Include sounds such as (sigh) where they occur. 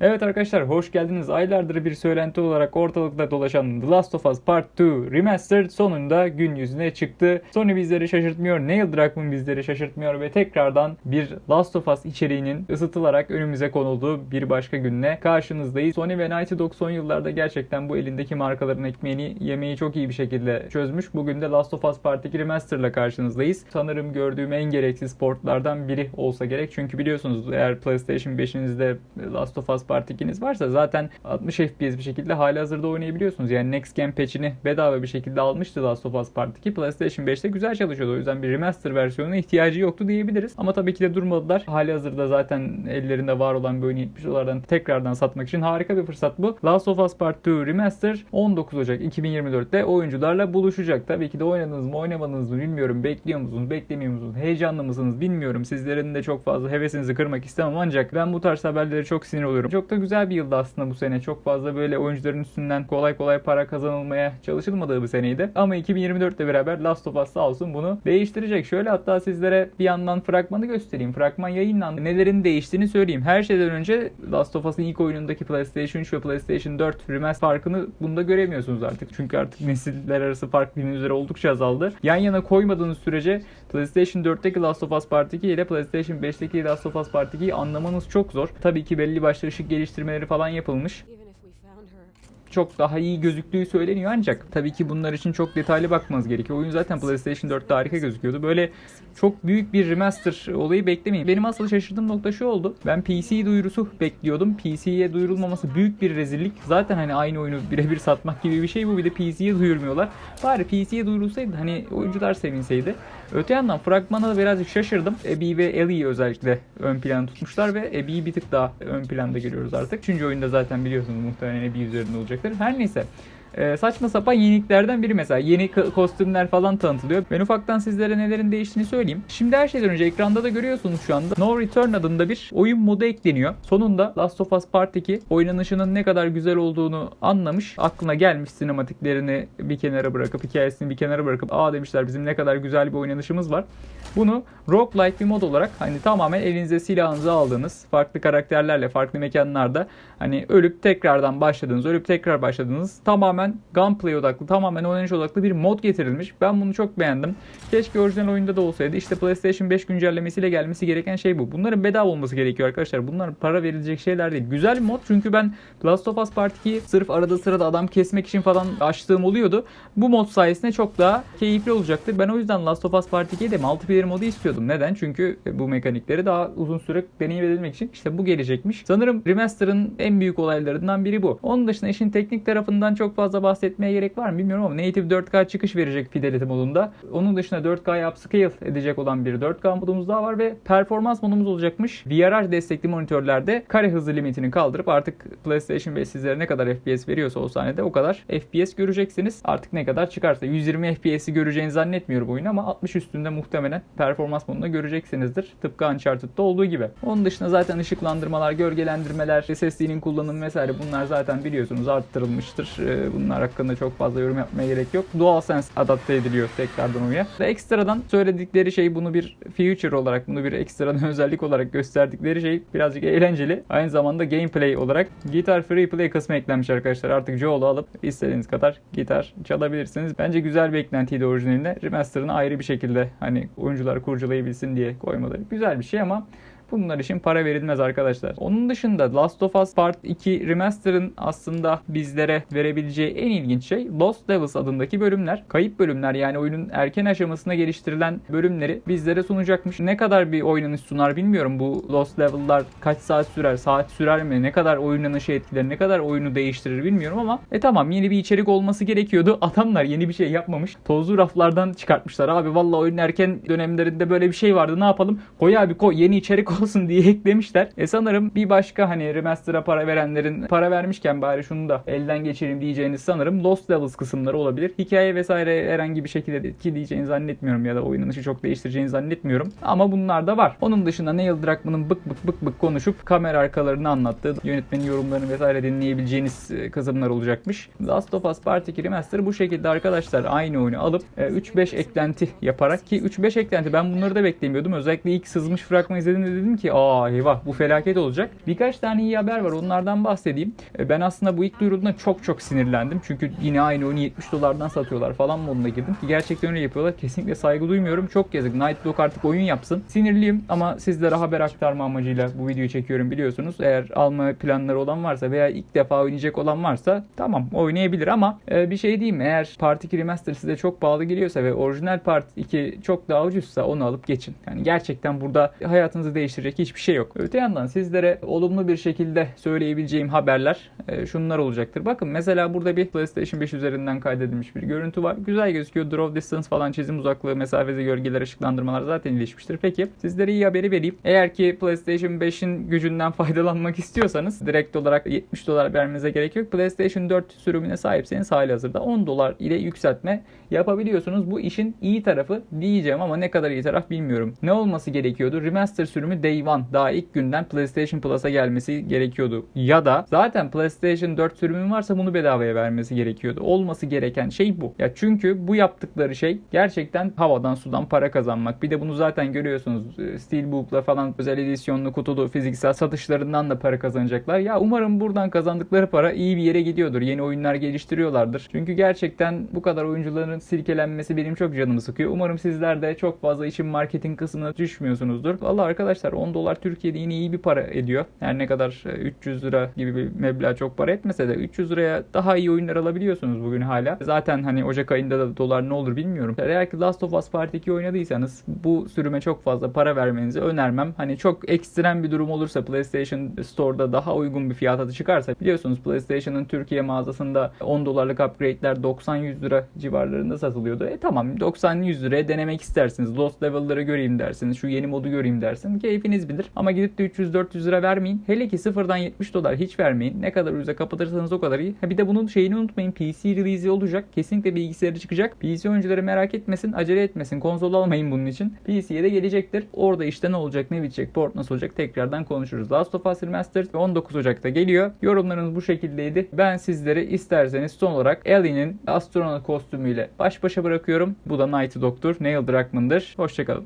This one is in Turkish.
Evet arkadaşlar hoş geldiniz. Aylardır bir söylenti olarak ortalıkta dolaşan The Last of Us Part 2 Remastered sonunda gün yüzüne çıktı. Sony bizleri şaşırtmıyor, Neil Druckmann bizleri şaşırtmıyor ve tekrardan bir Last of Us içeriğinin ısıtılarak önümüze konulduğu bir başka günle karşınızdayız. Sony ve Naughty Dog son yıllarda gerçekten bu elindeki markaların ekmeğini yemeyi çok iyi bir şekilde çözmüş. Bugün de Last of Us Part 2 Remastered ile karşınızdayız. Sanırım gördüğüm en gereksiz portlardan biri olsa gerek. Çünkü biliyorsunuz eğer PlayStation 5'inizde Last of Us 2'niz varsa zaten 60 FPS bir şekilde hali hazırda oynayabiliyorsunuz. Yani Next Gen patch'ini bedava bir şekilde almıştı Last of Us Part 2. PlayStation 5'te güzel çalışıyordu. O yüzden bir remaster versiyonuna ihtiyacı yoktu diyebiliriz. Ama tabii ki de durmadılar. Hali hazırda zaten ellerinde var olan bir oyunu 70 dolardan tekrardan satmak için harika bir fırsat bu. Last of Us Part 2 Remaster 19 Ocak 2024'te oyuncularla buluşacak. Tabii ki de oynadınız mı oynamadınız mı bilmiyorum. Bekliyor musunuz beklemiyor musunuz? Heyecanlı mısınız bilmiyorum. Sizlerin de çok fazla hevesinizi kırmak istemem ancak ben bu tarz haberlere çok sinir oluyorum. Çok da güzel bir yıldı aslında bu sene. Çok fazla böyle oyuncuların üstünden kolay kolay para kazanılmaya çalışılmadığı bir seneydi. Ama 2024 ile beraber Last of Us sağ olsun bunu değiştirecek. Şöyle hatta sizlere bir yandan fragmanı göstereyim. Fragman yayınlandı. Nelerin değiştiğini söyleyeyim. Her şeyden önce Last of Us'ın ilk oyunundaki PlayStation 3 ve PlayStation 4 remaster farkını bunda göremiyorsunuz artık. Çünkü artık nesiller arası fark bildiğiniz üzere oldukça azaldı. Yan yana koymadığınız sürece PlayStation 4'teki Last of Us Part 2 ile PlayStation 5'teki Last of Us Part 2'yi anlamanız çok zor. Tabii ki belli başlı ışık geliştirmeleri falan yapılmış çok daha iyi gözüktüğü söyleniyor ancak tabii ki bunlar için çok detaylı bakmanız gerekiyor. Oyun zaten PlayStation 4'te harika gözüküyordu. Böyle çok büyük bir remaster olayı beklemeyin. Benim asıl şaşırdığım nokta şu oldu. Ben PC duyurusu bekliyordum. PC'ye duyurulmaması büyük bir rezillik. Zaten hani aynı oyunu birebir satmak gibi bir şey bu. Bir de PC'ye duyurmuyorlar. Bari PC'ye duyurulsaydı hani oyuncular sevinseydi. Öte yandan fragmana da birazcık şaşırdım. Abby ve Ellie'yi özellikle ön plana tutmuşlar ve Abby'yi bir tık daha ön planda görüyoruz artık. Üçüncü oyunda zaten biliyorsunuz muhtemelen Abby üzerinde olacaktır. Her neyse. Ee, saçma sapan yeniliklerden biri mesela. Yeni kostümler falan tanıtılıyor. Ben ufaktan sizlere nelerin değiştiğini söyleyeyim. Şimdi her şeyden önce ekranda da görüyorsunuz şu anda. No Return adında bir oyun modu ekleniyor. Sonunda Last of Us Part 2 oynanışının ne kadar güzel olduğunu anlamış. Aklına gelmiş sinematiklerini bir kenara bırakıp, hikayesini bir kenara bırakıp aa demişler bizim ne kadar güzel bir oynanışımız var. Bunu roguelike bir mod olarak hani tamamen elinize silahınızı aldığınız farklı karakterlerle farklı mekanlarda hani ölüp tekrardan başladığınız, ölüp tekrar başladığınız tamamen gunplay odaklı, tamamen oynanış odaklı bir mod getirilmiş. Ben bunu çok beğendim. Keşke orijinal oyunda da olsaydı. İşte PlayStation 5 güncellemesiyle gelmesi gereken şey bu. Bunların bedava olması gerekiyor arkadaşlar. Bunlar para verilecek şeyler değil. Güzel mod çünkü ben Last of Us Part 2'yi sırf arada sırada adam kesmek için falan açtığım oluyordu. Bu mod sayesinde çok daha keyifli olacaktı. Ben o yüzden Last of Us Part 2'ye de multiplayer modu istiyordum. Neden? Çünkü bu mekanikleri daha uzun süre deneyimlemek için işte bu gelecekmiş. Sanırım Remaster'ın en büyük olaylarından biri bu. Onun dışında işin teknik tarafından çok fazla bahsetmeye gerek var mı bilmiyorum ama Native 4K çıkış verecek Fidelity modunda. Onun dışında 4K'ya upscale edecek olan bir 4K modumuz daha var ve performans modumuz olacakmış. VRR destekli monitörlerde kare hızı limitini kaldırıp artık PlayStation 5 sizlere ne kadar FPS veriyorsa o sahnede o kadar FPS göreceksiniz. Artık ne kadar çıkarsa 120 FPS'i göreceğinizi zannetmiyorum oyun ama 60 üstünde muhtemelen performans modunda göreceksinizdir. Tıpkı Uncharted'da olduğu gibi. Onun dışında zaten ışıklandırmalar, gölgelendirmeler, SSD'nin kullanımı vesaire bunlar zaten biliyorsunuz arttırılmıştır. Ee, Bunlar hakkında çok fazla yorum yapmaya gerek yok. DualSense adapte ediliyor tekrardan oyuna. Ve ekstradan söyledikleri şey bunu bir feature olarak, bunu bir ekstradan (laughs) özellik olarak gösterdikleri şey birazcık eğlenceli. Aynı zamanda gameplay olarak Guitar Free Play kısmı eklenmiş arkadaşlar. Artık Joel'u alıp istediğiniz kadar gitar çalabilirsiniz. Bence güzel bir eklentiydi orijinalinde. Remaster'ını ayrı bir şekilde hani oyuncular kurcalayabilsin diye koymaları. Güzel bir şey ama Bunlar için para verilmez arkadaşlar. Onun dışında Last of Us Part 2 Remaster'ın aslında bizlere verebileceği en ilginç şey Lost Levels adındaki bölümler. Kayıp bölümler yani oyunun erken aşamasında geliştirilen bölümleri bizlere sunacakmış. Ne kadar bir oynanış sunar bilmiyorum. Bu Lost Level'lar kaç saat sürer, saat sürer mi, ne kadar oynanışı etkiler, ne kadar oyunu değiştirir bilmiyorum ama e tamam yeni bir içerik olması gerekiyordu. (laughs) Adamlar yeni bir şey yapmamış. Tozlu raflardan çıkartmışlar. Abi vallahi oyunun erken dönemlerinde böyle bir şey vardı. Ne yapalım? Koy abi koy yeni içerik olsun diye eklemişler. E sanırım bir başka hani remaster'a para verenlerin para vermişken bari şunu da elden geçireyim diyeceğiniz sanırım Lost Levels kısımları olabilir. Hikaye vesaire herhangi bir şekilde etkileyeceğini zannetmiyorum ya da oynanışı çok değiştireceğini zannetmiyorum. Ama bunlar da var. Onun dışında Neil Druckmann'ın bık bık bık bık konuşup kamera arkalarını anlattığı, yönetmenin yorumlarını vesaire dinleyebileceğiniz e, kısımlar olacakmış. Last of Us Part 2 Remaster bu şekilde arkadaşlar aynı oyunu alıp e, 3-5 eklenti yaparak ki 3-5 eklenti ben bunları da beklemiyordum. Özellikle ilk sızmış fragman izlediğimde dedim ki aa eyvah bu felaket olacak. Birkaç tane iyi haber var onlardan bahsedeyim. E, Ben aslında bu ilk duyurulduğunda çok çok sinirlendim. Çünkü yine aynı oyunu 70 dolardan satıyorlar falan moduna girdim. Ki gerçekten öyle yapıyorlar. Kesinlikle saygı duymuyorum. Çok yazık. Night Dog artık oyun yapsın. Sinirliyim ama sizlere haber aktarma amacıyla bu videoyu çekiyorum biliyorsunuz. Eğer alma planları olan varsa veya ilk defa oynayacak olan varsa tamam oynayabilir ama e, bir şey diyeyim? Eğer Part 2 Remaster size çok pahalı geliyorsa ve orijinal Part 2 çok daha ucuzsa onu alıp geçin. Yani gerçekten burada hayatınızı değiştirecek hiçbir şey yok. Öte yandan sizlere olumlu bir şekilde söyleyebileceğim haberler e, şunlar olacaktır. Bakın mesela burada bir PlayStation 5 üzerinden kaydedilmiş bir görüntü var. Güzel gözüküyor. Draw distance falan çizim uzaklığı, mesafesi, gölgeler, ışıklandırmalar zaten iyileşmiştir. Peki sizlere iyi haberi vereyim. Eğer ki PlayStation 5'in gücünden (laughs) faydalanmak istiyorsanız direkt olarak 70 dolar vermenize gerek yok. PlayStation 4 sürümüne sahipseniz hali hazırda 10 dolar ile yükseltme yapabiliyorsunuz. Bu işin iyi tarafı diyeceğim ama ne kadar iyi taraf bilmiyorum. Ne olması gerekiyordu? Remaster sürümü Day One daha ilk günden PlayStation Plus'a gelmesi gerekiyordu. Ya da zaten PlayStation 4 sürümün varsa bunu bedavaya vermesi gerekiyordu. Olması gereken şey bu. Ya çünkü bu yaptıkları şey gerçekten havadan sudan para kazanmak. Bir de bunu zaten görüyorsunuz. Ee, Steelbook'la falan özel edisyonlu kutulu fiziksel satışlarından da para kazanacaklar. Ya umarım buradan kazandıkları para iyi bir yere gidiyordur. Yeni oyunlar geliştiriyorlardır. Çünkü gerçekten bu kadar oyuncuların silkelenmesi benim çok canımı sıkıyor. Umarım sizler de çok fazla işin marketing kısmına düşmüyorsunuzdur. Valla arkadaşlar 10 dolar Türkiye'de yine iyi bir para ediyor. Her ne kadar e, 300 lira gibi bir meblağ çok para etmese de 300 liraya daha iyi oyunlar alabiliyorsunuz bugün hala. Zaten hani Ocak ayında da dolar ne olur bilmiyorum. Eğer ki Last of Us Part 2 oynadıysanız bu sürüme çok fazla para vermenizi önermem. Hani çok ekstrem bir durum olursa PlayStation Store'da daha uygun bir fiyata çıkarsa biliyorsunuz PlayStation'ın Türkiye mağazasında 10 dolarlık upgrade'ler 90-100 lira civarlarında satılıyordu. E tamam 90-100 liraya denemek istersiniz. Lost level'ları göreyim dersiniz. Şu yeni modu göreyim dersin. Keyfiniz bilir. Ama gidip de 300-400 lira vermeyin. Hele ki sıfırdan 70 dolar hiç vermeyin. Ne kadar ucuza kapatırsanız o kadar iyi. Ha bir de bunun şeyini unutmayın. PC release'i olacak. Kesinlikle bilgisayarı çıkacak. PC oyuncuları merak etmesin. Acele etmesin. Konsol almayın bunun için. PC'ye de gelecektir. Orada işte ne olacak ne bitecek. Port nasıl olacak tekrardan konuşuruz. Last of Us Remastered 19 Ocak'ta geliyor. Yorumlarınız bu şekildeydi. Ben sizleri isterseniz son olarak Ellie'nin astronot kostümüyle baş başa bırakıyorum. Bu da Night Doctor Neil Druckmann'dır. Hoşçakalın.